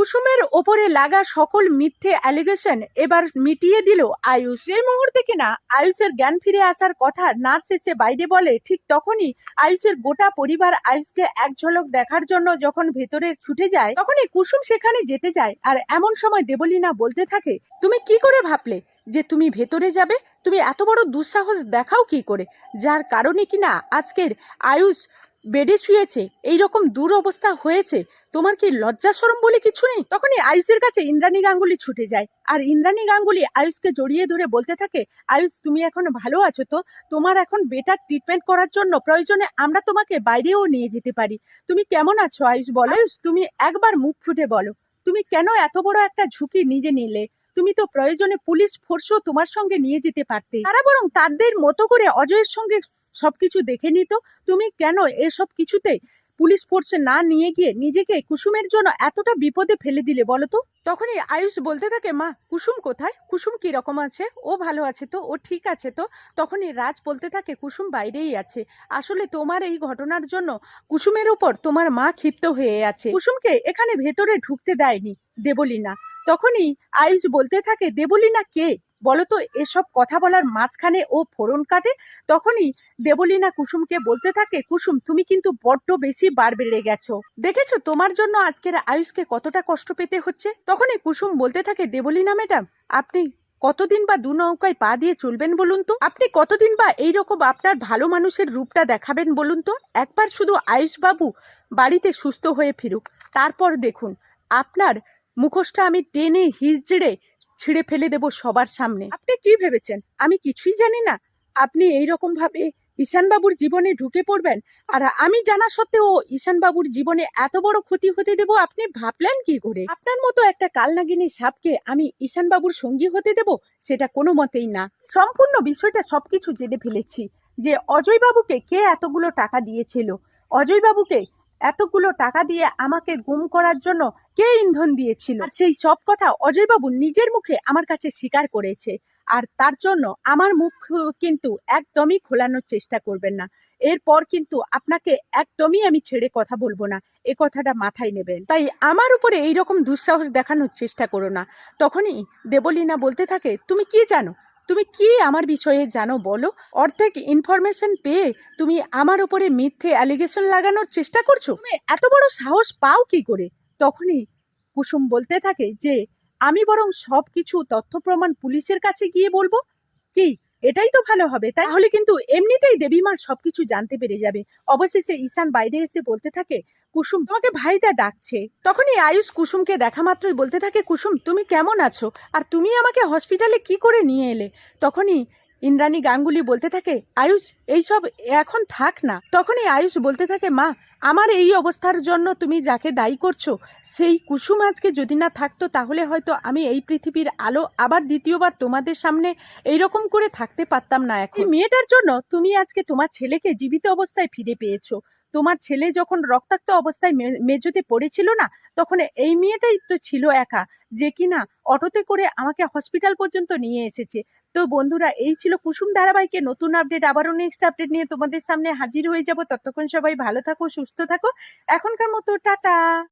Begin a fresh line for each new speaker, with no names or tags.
কুসুমের ওপরে লাগা সকল মিথ্যে অ্যালিগেশন এবার মিটিয়ে দিল আয়ুষ। সেই মুহূর্তে কিনা আয়ুষের জ্ঞান ফিরে আসার কথা নার্স এসে বাইরে বলে, ঠিক তখনই আয়ুষের গোটা পরিবার আয়ুষকে এক ঝলক দেখার জন্য যখন ভেতরে ছুটে যায়, তখনই কুসুম সেখানে যেতে যায়। আর এমন সময় দেবলীনা বলতে থাকে, তুমি কি করে ভাবলে যে তুমি ভেতরে যাবে? তুমি এত বড় দুঃসাহস দেখাও কি করে? যার কারণে কিনা আজকের আয়ুষ বেডে শুয়েছে এই রকম দুরবস্থা হয়েছে, তোমার কি লজ্জা সরম বলে কিছু নেই? তখনই আয়ুষের কাছে ইন্দ্রাণী গাঙ্গুলি ছুটে যায়। আর ইন্দ্রাণী গাঙ্গুলি আয়ুষকে জড়িয়ে ধরে বলতে থাকে, আয়ুষ, তুমি এখন ভালো আছো তো? তোমার এখন বেটার ট্রিটমেন্ট করার জন্য প্রয়োজনে আমরা তোমাকে বাইরেও নিয়ে যেতে পারি। তুমি কেমন আছো আয়ুষ? বলো আয়ুষ, তুমি একবার মুখ ফুটে বলো। তুমি কেন এত বড় একটা ঝুঁকি নিজে নিলে? তুমি তো প্রয়োজনে পুলিশ ফোর্সও তোমার সঙ্গে নিয়ে যেতে পারতে। তারা বরং তাদের মতো করে অজয়ের সঙ্গে সবকিছু দেখে নিত তুমি কেন এসব কিছুতে পুলিশ ফোর্সে না নিয়ে গিয়ে নিজেকে কুসুমের জন্য এতটা বিপদে ফেলে দিলে বলো তো? তখনই আয়ুষ বলতে থাকে, মা, কুসুম কোথায়? কুসুম কি রকম আছে? ও ভালো আছে তো? ও ঠিক আছে তো? তখনই রাজ বলতে থাকে, কুসুম বাইরেই আছে। আসলে তোমার এই ঘটনার জন্য কুসুমের উপর তোমার মা ক্ষিপ্ত হয়ে আছে। কুসুমকে এখানে ভেতরে ঢুকতে দেয়নি দেবলীনা। তখনই আয়ুষ বলতে থাকে দেবলীনা কে? বলো তো এসব কথা বলার মাঝখানে ও ফোড়ন কাটে। তখনই দেবলীনা কুসুমকে বলতে থাকে, কুসুম, তুমি কিন্তু বড্ড বেশি বার বেড়ে গেছো। দেখেছ তোমার জন্য আজকের আয়ুষকে কতটা কষ্ট পেতে হচ্ছে? তখনই কুসুম বলতে থাকে দেবলীনা ম্যাডাম, আপনি কতদিন বা দু নৌকায় পা দিয়ে চলবেন বলুন তো? আপনি কতদিন বা এইরকম আপনার ভালো মানুষের রূপটা দেখাবেন বলুন তো? একবার শুধু আয়ুষ বাবু বাড়িতে সুস্থ হয়ে ফিরুক। তারপর দেখুন, আপনার মুখোশটা আমি টেনে হিজড়ে ছিঁড়ে ফেলে দেব সবার সামনে। আপনি কি ভেবেছেন? আমি কিছুই জানি না। আপনি এই রকম ভাবে ঈশানবাবুর জীবনে ঢুকে পড়বেন আর আমি জানা সত্ত্বেও ঈশানবাবুর জীবনে এত বড় ক্ষতি হতে দেব, আপনি ভাবলেন কি করে? আপনার মতো একটা কালনাগিনী সাপকে আমি ঈশানবাবুর সঙ্গী হতে দেব, সেটা কোনো মতেই না। সম্পূর্ণ বিষয়টা সবকিছু জেনে ফেলেছি যে অজয়বাবুকে কে এতগুলো টাকা দিয়েছিল? অজয়বাবুকে এতগুলো টাকা দিয়ে আমাকে গুম করার জন্য কে ইন্ধন দিয়েছিল? আর সেই সব কথা অজয়বাবু নিজের মুখে আমার কাছে স্বীকার করেছে। আর তার জন্য আমার মুখ কিন্তু একদমই খোলানোর চেষ্টা করবেন না। এরপর কিন্তু আপনাকে একদমই আমি ছেড়ে কথা বলব না। এ কথাটা মাথায় নেবেন। তাই আমার উপরে এইরকম দুঃসাহস দেখানোর চেষ্টা করো না। তখনই দেবলীনা বলতে থাকে, তুমি কি জানো? তুমি কি আমার বিষয়ে জানো বলো? অর্ধেক ইনফরমেশন পেয়ে তুমি আমার উপরে মিথ্যে অ্যালিগেশন লাগানোর চেষ্টা করছ? এত বড় সাহস পাও কি করে? তখনই কুসুম বলতে থাকে যে, আমি বরং সব কিছু তথ্য প্রমাণ পুলিশের কাছে গিয়ে বলব। কি? এটাই তো ভালো হবে। তাহলে কিন্তু এমনিতেই দেবীমা সবকিছু জানতে পেরে যাবে। অবশেষে ঈশান বাইরে এসে বলতে থাকে কুসুম তোমাকে ভাইদা ডাকছে। তখনই আয়ুষ কুসুমকে দেখা মাত্রই বলতে থাকে, কুসুম, তুমি কেমন আছো? আর তুমি আমাকে হসপিটালে কি করে নিয়ে এলে? তখনই ইন্দ্রাণী গাঙ্গুলি বলতে থাকে, আয়ুষ এইসব এখন থাক না। তখনই আয়ুষ বলতে থাকে, মা, আমার এই অবস্থার জন্য তুমি যাকে দায়ী করছ, সেই কুসুম আজকে যদি না থাকতো, তাহলে হয়তো আমি এই পৃথিবীর আলো আবার দ্বিতীয়বার তোমাদের সামনে এইরকম করে থাকতে পারতাম না এখন। মেয়েটার জন্য তুমি আজকে তোমার ছেলেকে জীবিত অবস্থায় ফিরে পেয়েছ। তোমার ছেলে যখন রক্তাক্ত অবস্থায় মে- মেঝোতে পড়েছিল না, তখন এই মেয়েটাই তো ছিল একা, যে কিনা অটোতে করে আমাকে হসপিটাল পর্যন্ত নিয়ে এসেছে। তো বন্ধুরা, এই ছিল কুসুম ধারাবাহিকের নতুন আপডেট। আবারও নেক্সট আপডেট নিয়ে তোমাদের সামনে হাজির হয়ে যাব। ততক্ষণ সবাই ভালো থাকো, সুস্থ থাকো। এখনকার মতো টাটা।